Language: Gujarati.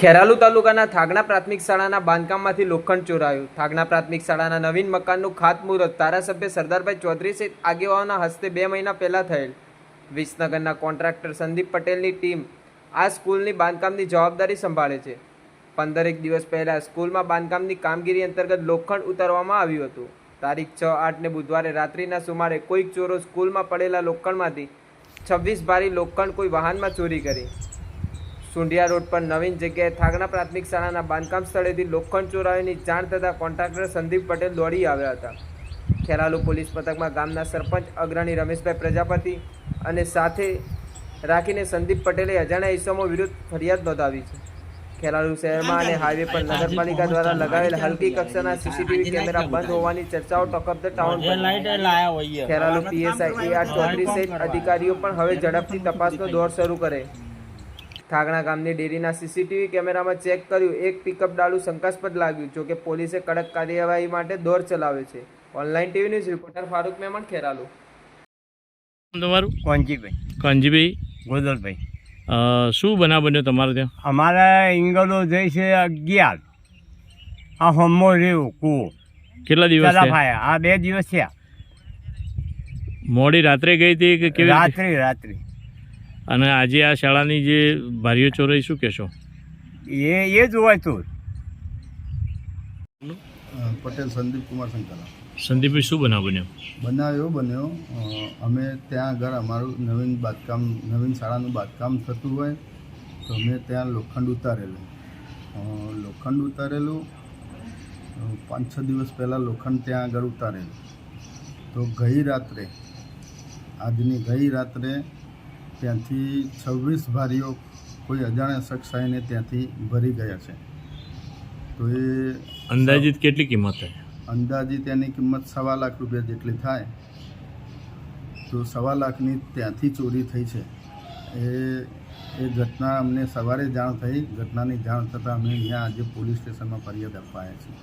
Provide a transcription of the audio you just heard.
ખેરાલુ તાલુકાના થાગણા પ્રાથમિક શાળાના બાંધકામમાંથી લોખંડ ચોરાયું. થાગણા પ્રાથમિક શાળાના નવીન મકાનનું ખાતમુહૂર્ત ધારાસભ્ય સરદારભાઈ ચૌધરી સહિત આગેવાનોના હસ્તે બે મહિના પહેલાં થયેલ. વિસનગરના કોન્ટ્રાક્ટર સંદીપ પટેલની ટીમ આ સ્કૂલની બાંધકામની જવાબદારી સંભાળે છે. પંદરેક દિવસ પહેલાં સ્કૂલમાં બાંધકામની કામગીરી અંતર્ગત લોખંડ ઉતારવામાં આવ્યું હતું. તારીખ છ આઠને બુધવારે રાત્રિના સુમારે કોઈક ચોરો સ્કૂલમાં પડેલા લોખંડમાંથી છવ્વીસ ભારી લોખંડ કોઈ વાહનમાં ચોરી કરી. સુંઢિયા રોડ પર નવીન જગ્યાએ થાગણા પ્રાથમિક શાળાના બાંધકામ સ્થળેથી લોખંડ ચોરાયોની જાણ થતાં કોન્ટ્રાક્ટર સંદીપ પટેલ દોડી આવ્યા હતા. ખેરાલુ પોલીસ પથકમાં ગામના સરપંચ અગ્રણી રમેશભાઈ પ્રજાપતિ અને સાથે રાખીને સંદીપ પટેલે અજાણ્યા ઇસમો વિરુદ્ધ ફરિયાદ નોંધાવી છે. ખેરાલુ શહેરમાં અને હાઈવે પર નગરપાલિકા દ્વારા લગાવેલ હલકી કક્ષાના સીસીટીવી કેમેરા બંધ હોવાની ચર્ચાઓ talk of the town Kheralu PSI A R Chaudhary સહિત અધિકારીઓ પણ હવે ઝડપથી તપાસનો દોર શરૂ કરે. થાગણા ગામની ડેરીના સીસીટીવી કેમેરામાં ચેક કર્યું એક પિકઅપ ડાળું શંકાસ્પદ લાગ્યું. જોકે પોલીસે કડક કાર્યવાહી માટે દોર ચલાવે છે. Online TV news reporter Farooq Memon Kheralu. તમારું? કોંજીભાઈ કાનજીભાઈ? ગોદલભાઈ. શું બનાવ બન્યો તમારે ત્યાં? અમારે ઇંગલો જઈ છે અગિયાર. આ હોમો રહ્યું કુવો. કેટલા દિવસ? આ બે દિવસ થયા. મોડી રાત્રે ગઈ હતી કે? રાત્રે રાત્રે. અને આજે આ શાળાની જે ભારીઓ ચોરાઈ શું કહેશો? એ એ જ હોય તો પટેલ સંદીપ કુમાર શંકરા સંદીપભાઈ શું બનાવ બન્યો? બનાવ એવો બન્યો અમે ત્યાં આગળ અમારું નવીન બાંધકામ નવીન શાળાનું બાંધકામ થતું હોય તો અમે ત્યાં લોખંડ ઉતારેલું. લોખંડ ઉતારેલું. પાંચ છ દિવસ પહેલાં લોખંડ ત્યાં આગળ ઉતારેલું. તો ગઈ રાત્રે આજની ગઈ રાત્રે ત્યાંથી છવ્વીસ ભારીઓ કોઈ અજાણ્યા શખ્સ આવીને ત્યાંથી ભરી ગયા છે. તો એ અંદાજિત કેટલી કિંમત થાય? અંદાજિત એની કિંમત સવા લાખ રૂપિયા જેટલી થાય. તો સવા લાખની ત્યાંથી ચોરી થઈ છે. એ એ ઘટના અમને સવારે જાણ થઈ. ઘટનાની જાણ થતાં અમે અહીંયા આજે પોલીસ સ્ટેશનમાં ફરિયાદ આપવા આવ્યા છીએ.